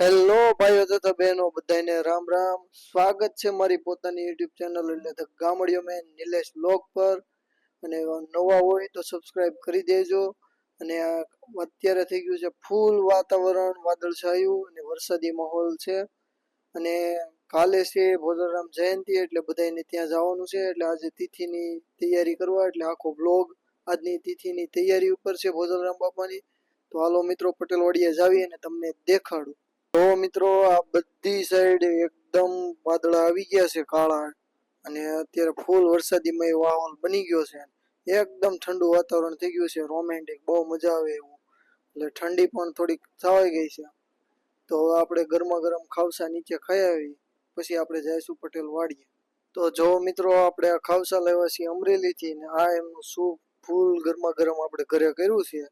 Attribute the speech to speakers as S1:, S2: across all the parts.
S1: Hello ભાઈઓ તથા બહેનો બધાને રામ રામ. સ્વાગત છે મારી પોતાની યુટ્યુબ ચેનલ એટલે the Gamdiyo man Nilesh blog પર. અને નવા હોય તો સબસ્ક્રાઈબ કરી દેજો. અને અત્યારે થઈ ગયું છે ફૂલ વાતાવરણ, વાદળછાયું અને વરસાદી માહોલ છે. અને કાલે છે ભોજરામ જયંતિ એટલે બધાને ત્યાં જવાનું છે. એટલે આજે તિથિની તૈયારી કરવા એટલે આખો બ્લોગ આજની તિથિની તૈયારી ઉપર છે ભોજરામ બાપાની. તો હાલો મિત્રો પટેલવાડીએ જાવી અને તમને દેખાડું. તો મિત્રો, આ બધી સાઈડ એકદમ વાદળા આવી ગયા છે, કાળા. અને અત્યારે ફૂલ વરસાદીમય માહોલ બની ગયો છે. એકદમ ઠંડુ વાતાવરણ થઈ ગયું છે રોમેન્ટિક બહુ મજા આવે એવું. એટલે ઠંડી પણ થોડીક થવાઈ ગઈ છે. તો હવે આપણે ગરમા ગરમ ખાવસા નીચે ખાઈ આવી, પછી આપણે જઈશું પટેલ વાડીએ. તો જો મિત્રો, આપણે આ ખાવસા લેવા છીએ અમરેલીથી ને આ એમનું સૂપ ફૂલ ગરમા ગરમ આપણે ઘરે કર્યું છે.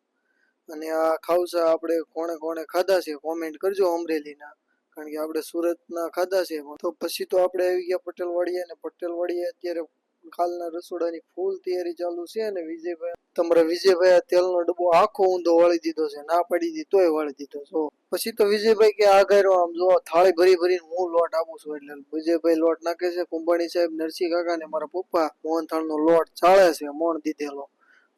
S1: અને આ ખાવસા આપણે કોણે કોણે ખાધા છે કોમેન્ટ કરજો અમરેલીના. કારણ કે આપણે સુરતના ખાધા છે તો પછી તો આપણે આવી ગયા પટેલવાડીએ અને પટેલવાડીએ અત્યારે કાલના રસોડાની ફૂલ તૈયારી ચાલુ છે અને વિજયભાઈ તમારા વિજયભાઈ તેલનો ડબ્બો આખો ઊંધો વાળી દીધો છે. ના પડી દીધો તોય વાળી દીધો છો. પછી તો વિજયભાઈ કે આ કર્યો આમ જો થાળી ભરી ભરીને હું લોટ આપું છું એટલે વિજયભાઈ લોટ નાખે છે, કુંભાણી સાહેબ, નરસિંહ કાકા ને મારા પપ્પા. મોહનથાળનો લોટ ચાળે છે, મોણ દીધેલો.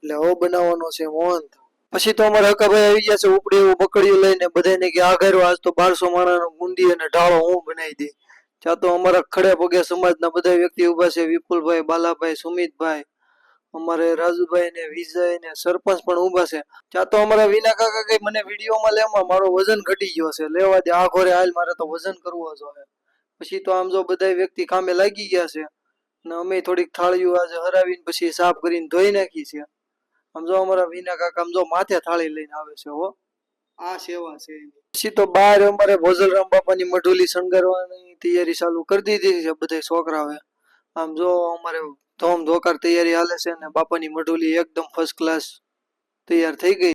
S1: એટલે હો બનાવવાનો છે મોહનથાળ. પછી તો અમારા હકાભાઈ આવી ગયા છે ઉપડી એવું પકડ્યું લઈને બધાને કે આ આજ તો બારસો માણાનો ગુંદી અને ઢાળો હું બનાવી દઈ. ત્યાં તો અમારા ખડે પગે સમાજના બધા વ્યક્તિ ઊભા છે, વિપુલભાઈ, બાલાભાઈ, સુમિતભાઈ, અમારે રાજુભાઈ ને વિજય ને સરપંચ પણ ઊભા છે. ત્યાં તો અમારા વિના કાકા કઈ મને વિડીયોમાં લેવામાં મારો વજન ઘટી ગયો છે. લેવા દે, આ ઘોરે હાલ મારે તો વજન કરવો જોઈએ પછી તો આમ જો બધા વ્યક્તિ કામે લાગી ગયા છે. અને અમે થોડીક થાળીઓ આજે હરાવીને પછી સાફ કરીને ધોઈ નાખી છે. આમ જો અમારા વિના કાકા સમજો માથે થાળી લઈને આવે છે હો. આ સેવા છે પછી તો બાર અમારે ભોજલરામ બાપાની મઢુલી શણગારવાની તૈયારી ચાલુ કરી દીધી છે બધા છોકરાઓએ. આમ જો અમારે ધોમ ધોકાર તૈયારી હાલે છે ને બાપાની મઢુલી એકદમ ફર્સ્ટ ક્લાસ તૈયાર થઈ ગઈ.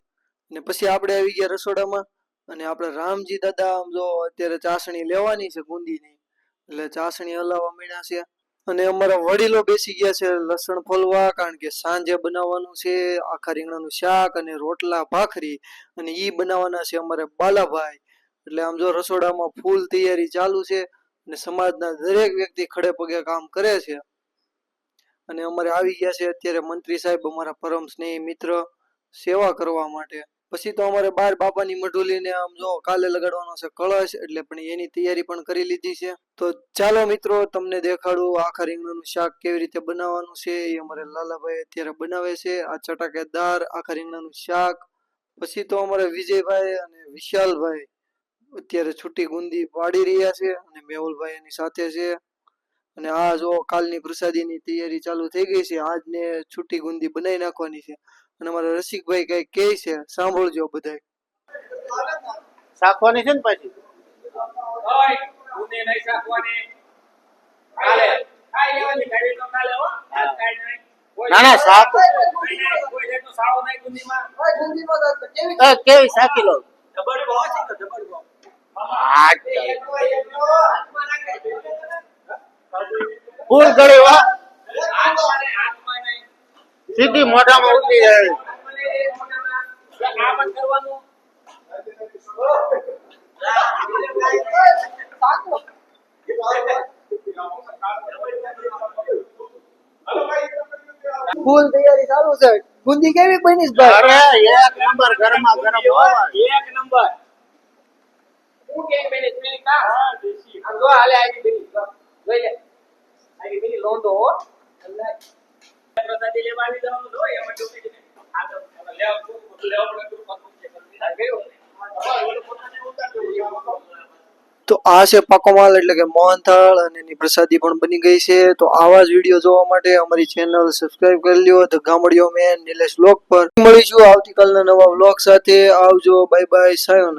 S1: ને પછી આપણે આવી ગયા રસોડામાં અને આપણે રામજી દાદા આમ જો અત્યારે ચાસણી લેવાની છે ગુંદીની. એટલે ચાસણી હલાવવા મીણા છે. અને અમારા વડીલો બેસી ગયા છે લસણ ફોલવા, કારણ કે સાંજે બનાવવાનું છે આખા રીંગણાનું શાક અને રોટલા, ભાખરી, અને એ બનાવવાના છે અમારે બાલાભાઈ. એટલે આમ જો રસોડામાં ફૂલ તૈયારી ચાલુ છે અને સમાજના દરેક વ્યક્તિ ખડે પગે કામ કરે છે. અને અમારે આવી ગયા છે અત્યારે મંત્રી સાહેબ, અમારા પરમ સ્નેહી મિત્ર સેવા કરવા માટે. પછી તો અમારે બાર બાપાની મઢુલીને આમ જો કાલે લગાડવાનો છે કળશ, એટલે પણ એની તૈયારી પણ કરી લીધી છે. તો ચાલો મિત્રો, તમને દેખાડું આખા રીંગણાનું શાક કેવી રીતે બનાવવાનું છે. એ અમારે લાલાભાઈ અત્યારે બનાવે છે. આ ચટાકેદાર આખા રીંગણાનું શાક. પછી તો અમારે વિજયભાઈ અને વિશાલભાઈ અત્યારે છૂટી ગુંદી પાડી રહ્યા છે અને મેહુલભાઈ એની સાથે છે. અને આ જો કાલની પ્રસાદીની તૈયારી ચાલુ થઈ ગઈ છે. આજને છૂટી ગુંદી બનાવી નાખવાની છે. અને મારા રસિકભાઈ કઈ કે છે સાંભળજો બધા
S2: શાકવાની છે ને પાછી? ના, ના, અ, કેવી સાખી લો? ફૂલ ગળી સીધી મોઢામાં ઉતરી જાય.
S3: આ
S1: ફૂલ તૈયારી ચાલુ છે. બુંદી કેવી બની
S2: અરે એક નંબર ગરમા ગરમ હોવા.
S3: એક નંબર. હું કે બની પેલી કા? આમ જો હાલે આવી બની. જોઈ લે. આવી બની લોંડો હો. અલ્લાહ. તો આ
S1: છે પાકોમાલ એટલે કે મોહનથાળ અને એની પ્રસાદી પણ બની ગઈ છે. તો આવા જ વીડિયો જોવા માટે અમારી ચેનલ સબસ્ક્રાઇબ કરી લ્યો. The Gamdiyo man Nilesh vlog પર. મળીશું આવતીકાલના નવા વ્લોગ સાથે. આવજો. Bye bye Sayona